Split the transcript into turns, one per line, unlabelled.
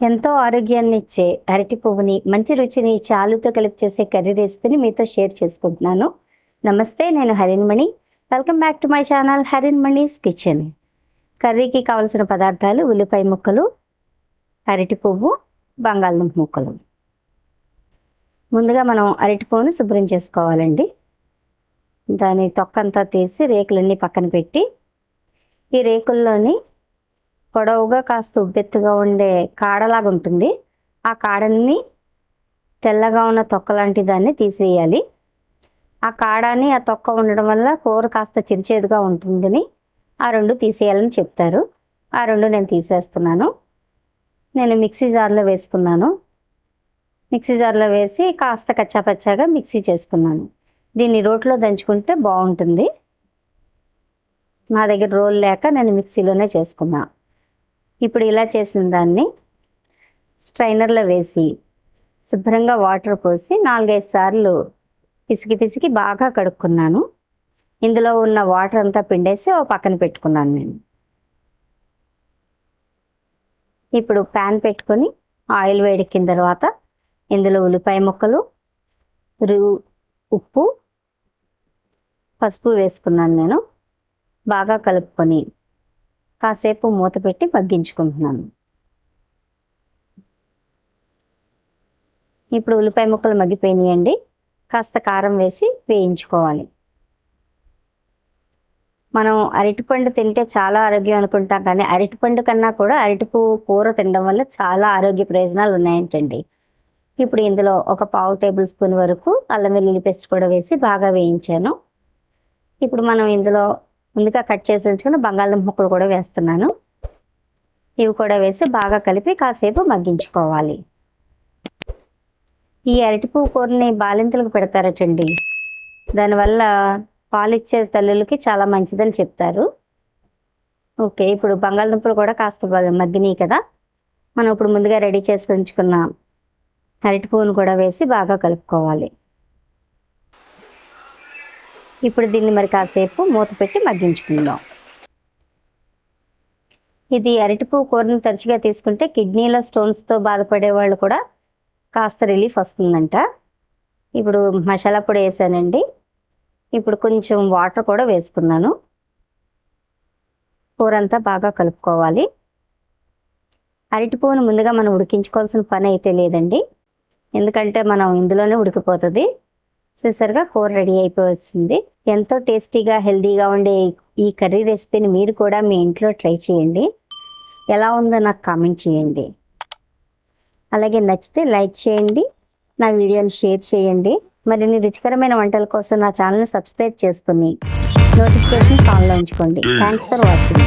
ఎంతో ఆరోగ్యాన్ని ఇచ్చే అరటి పువ్వుని మంచి రుచిని ఇచ్చే ఆలుతో కలిపి చేసే కర్రీ రెసిపీని మీతో షేర్ చేసుకుంటున్నాను. నమస్తే నేను Harinmani welcome back to my channel Harinmani's kitchen. కర్రీకి కావలసిన పదార్థాలు ఉల్లిపాయ ముక్కలు అరటి పువ్వు బంగాళదుంప ముక్కలు. ముందుగా మనం అరటి పువ్వును శుభ్రం చేసుకోవాలండి. దాని తొక్కంతా తీసి రేకులన్నీ పక్కన పెట్టి ఈ రేకుల్లోని పొడవుగా కాస్త ఉబ్బెత్తుగా ఉండే కాడలాగా ఉంటుంది. ఆ కాడని తెల్లగా ఉన్న తొక్క లాంటి దాన్ని తీసివేయాలి. ఆ కాడని ఆ తొక్క ఉండడం వల్ల కూర కాస్త చిరుచేదుగా ఉంటుందని ఆ రెండు తీసేయాలని చెప్తారు. ఆ రెండు నేను తీసేస్తున్నాను. నేను మిక్సీ జార్లో వేసుకున్నాను. మిక్సీ జార్లో వేసి కాస్త కచ్చాపచ్చాగా మిక్సీ చేసుకున్నాను. దీన్ని రోట్లో దంచుకుంటే బాగుంటుంది. నా దగ్గర రోల్ లేక నేను మిక్సీలోనే చేసుకున్నాను ఇప్పుడు ఇలా చేసిన దాన్ని స్ట్రైనర్లో వేసి శుభ్రంగా వాటర్ పోసి నాలుగైదు సార్లు పిసికి పిసికి బాగా కడుక్కున్నాను. ఇందులో ఉన్న వాటర్ అంతా పిండేసి ఓ పక్కన పెట్టుకున్నాను నేను. ఇప్పుడు ప్యాన్ పెట్టుకొని ఆయిల్ వేడెక్కిన తర్వాత ఇందులో ఉల్లిపాయ ముక్కలు రు ఉప్పు పసుపు వేసుకున్నాను నేను. బాగా కలుపుకొని కాసేపు మూత పెట్టి మగ్గించుకుంటున్నాను. ఇప్పుడు ఉల్లిపాయ ముక్కలు మగ్గిపోయినాయండి. కాస్త కారం వేసి వేయించుకోవాలి. మనం అరటిపండు తింటే చాలా ఆరోగ్యం అనుకుంటాం కానీ అరటిపండు కన్నా కూడా అరటిపు కూర తినడం వల్ల చాలా ఆరోగ్య ప్రయోజనాలు ఉన్నాయంటండి. ఇప్పుడు ఇందులో ఒక పావు టేబుల్ స్పూన్ వరకు అల్లం వెల్లుల్లి పేస్ట్ కూడా వేసి బాగా వేయించాను. ఇప్పుడు మనం ఇందులో ముందుగా కట్ చేసి ఉంచుకున్న బంగాళదుంప ముక్కలు కూడా వేస్తున్నాను. ఇవి కూడా వేసి బాగా కలిపి కాసేపు మగ్గించుకోవాలి. ఈ అరటిపువ్వు కూరని బాలింతలకు పెడతారటండి. దానివల్ల పాలిచ్చే తల్లులకి చాలా మంచిదని చెప్తారు. ఓకే ఇప్పుడు బంగాళదుంపలు కూడా కాస్త మగ్గినాయి కదా. మనం ఇప్పుడు ముందుగా రెడీ చేసి ఉంచుకున్న అరటి పువ్వును కూడా వేసి బాగా కలుపుకోవాలి. ఇప్పుడు దీన్ని మరి కాసేపు మూత పెట్టి మగ్గించుకుందాం. ఇది అరటిపువ్వు కూరను తరచుగా తీసుకుంటే కిడ్నీలో స్టోన్స్తో బాధపడే వాళ్ళు కూడా కాస్త రిలీఫ్ వస్తుందంట. ఇప్పుడు మసాలా పొడి వేసానండి. ఇప్పుడు కొంచెం వాటర్ కూడా వేసుకున్నాను. కూర అంతా బాగా కలుపుకోవాలి. అరటి పువ్వును ముందుగా మనం ఉడికించుకోవాల్సిన పని అయితే లేదండి. ఎందుకంటే మనం ఇందులోనే ఉడికిపోతుంది. చూసారుగా కూర రెడీ అయిపోతుంది ఎంతో టేస్టీగా హెల్తీగా ఉండే ఈ కర్రీ రెసిపీని మీరు కూడా మీ ఇంట్లో ట్రై చేయండి. ఎలా ఉందో నాకు కామెంట్ చేయండి. అలాగే నచ్చితే లైక్ చేయండి నా వీడియోని షేర్ చేయండి. మరిన్ని రుచికరమైన వంటల కోసం నా ఛానల్ని సబ్స్క్రైబ్ చేసుకుని నోటిఫికేషన్స్ ఆన్లో ఉంచుకోండి. Thanks for watching